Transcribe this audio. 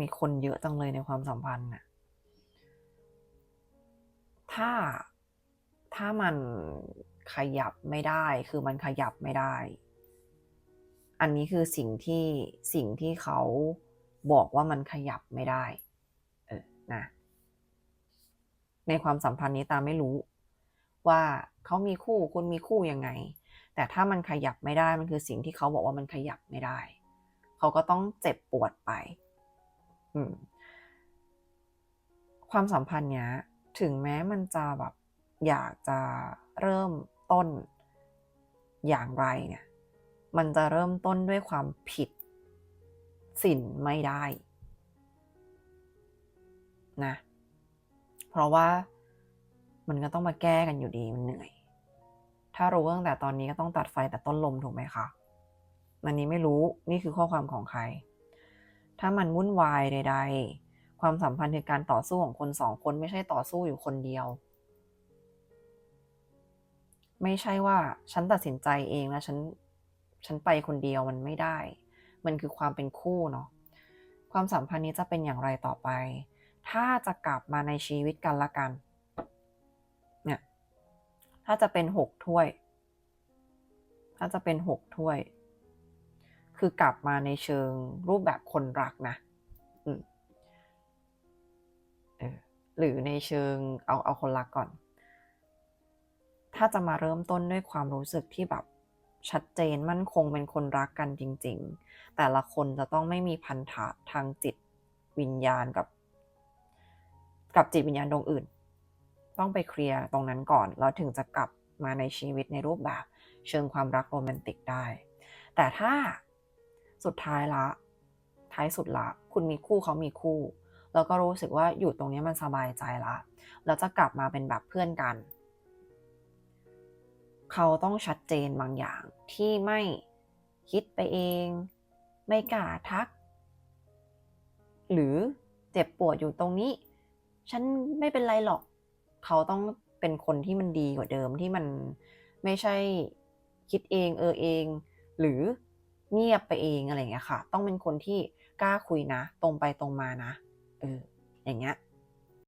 มีคนเยอะจังเลยในความสัมพันธ์น่ะ ถ้าถ้ามันขยับไม่ได้ คือมันขยับไม่ได้ อันนี้คือสิ่งที่สิ่งที่เขาบอกว่ามันขยับไม่ได้ เออ นะ ในความสัมพันธ์นี้ตาไม่รู้ ว่าเขามีคู่คุณมีคู่ยังไง แต่ถ้ามันขยับไม่ได้ มันคือสิ่งที่เขาบอกว่ามันขยับไม่ได้ เขาก็ต้องเจ็บปวดไป ความสัมพันธ์เนี้ย ถึงแม้มันจะแบบอยากจะเริ่มต้นอย่างไรเนี่ย มันจะเริ่มต้นด้วยความผิดศีลไม่ได้นะ เพราะว่ามันก็ต้องมาแก้กันอยู่ดีมันเหนื่อย ถ้ารู้ตั้งแต่ตอนนี้ก็ต้องตัดไฟแต่ต้นลมถูกไหมคะ อันนี้ไม่รู้นี่คือข้อความของใคร ถ้ามันวุ่นวายใด ๆ ความสัมพันธ์คือการต่อสู้ของคนสองคนไม่ใช่ต่อสู้อยู่คนเดียว ไม่ใช่ว่าฉันตัดสินใจเองแล้วฉันฉันไปคนเดียวมันไม่ได้ มันคือความเป็นคู่เนาะ ความสัมพันธ์นี้จะเป็นอย่างไรต่อไป ถ้าจะกลับมาในชีวิตกันละกัน เนี่ย ถ้าจะเป็นหกถ้วย ถ้าจะเป็นหกถ้วย คือกลับมาในเชิงรูปแบบคนรักนะหรือในเชิงเอาเอาคนรักก่อน ถ้าจะมาเริ่มต้นด้วยความรู้สึกที่แบบชัดเจนมั่นคงเป็นคนรักกันจริง ๆ แต่ละคนจะต้องไม่มีพันธะทางจิตวิญญาณกับ กับจิตวิญญาณดวงอื่น ต้องไปเคลียร์ตรงนั้นก่อน แล้วถึงจะกลับมาในชีวิตในรูปแบบ เชิงความรักโรแมนติกได้ แต่ถ้า สุดท้ายละ ท้ายสุดละ คุณมีคู่เขามีคู่ แล้วก็รู้สึกว่าอยู่ตรงนี้มันสบายใจละแล้วจะกลับมาเป็นแบบเพื่อนกัน เขาต้องชัดเจนบางอย่างที่ไม่คิดไปเอง ไม่กล้าทัก หรือเจ็บปวดอยู่ตรงนี้ ฉันไม่เป็นไรหรอก เขาต้องเป็นคนที่มันดีกว่าเดิมที่มันไม่ใช่คิดเองเออเอง หรือ เงียบไปเองอะไรเงี้ยค่ะ ต้องเป็นคนที่กล้าคุยนะ ตรงไปตรงมานะเอออย่างเงี้ย